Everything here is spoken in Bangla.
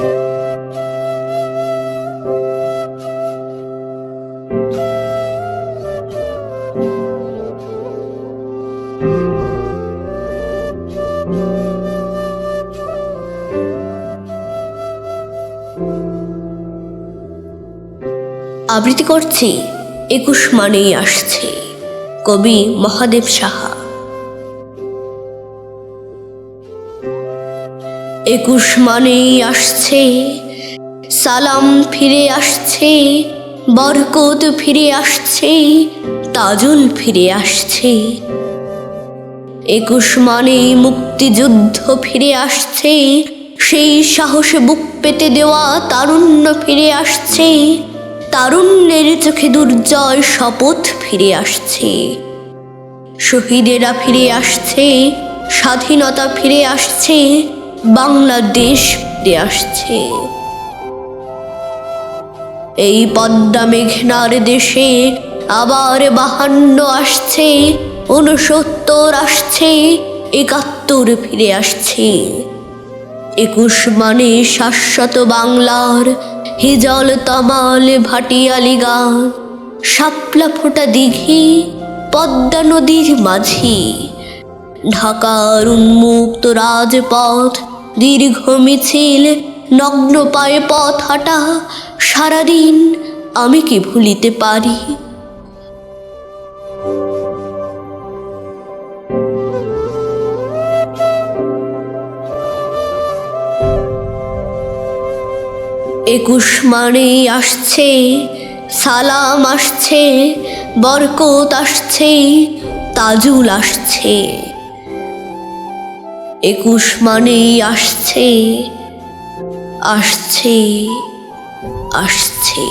আবৃত্তি করছি একুশ মানেই আসছে কবি মহাদেব সাহা। একুশ মানেই আসছে। সালাম ফিরে আসছে, বরকত ফিরে আসছে, তাজুল ফিরে আসছে। একুশ মানে মুক্তিযুদ্ধ ফিরে আসছে, সেই সাহসে বুক পেতে দেওয়া তারুণ্য ফিরে আসছে, তারুণ্যের চোখে দুর্জয় শপথ ফিরে আসছে। শহীদেরা ফিরে আসছে, স্বাধীনতা ফিরে আসছে বাংলাদেশ ফিরে আসছে। এই পদ্মা মেঘনার দেশে আবার বাহান্ন আসছে উনসত্তর আসছে, একাত্তর ফিরে আসছে। একুশ মানে শাশ্বত বাংলার হিজল তমাল ভাটিয়ালি গান শাপলা ফোটা দিঘি, পদ্মা নদীর মাঝি। ঢাকার উন্মুক্ত রাজপথ দীর্ঘ মিছিল নগ্ন পায়ে পথ হাঁটা, সারাদিন আমি কি ভুলিতে পারি? একুশ মানেই আসছে, সালাম আসছে, বরকত আসছে, তাজুল আসছে। একুশ মানেই আসছে আসছে আসছে।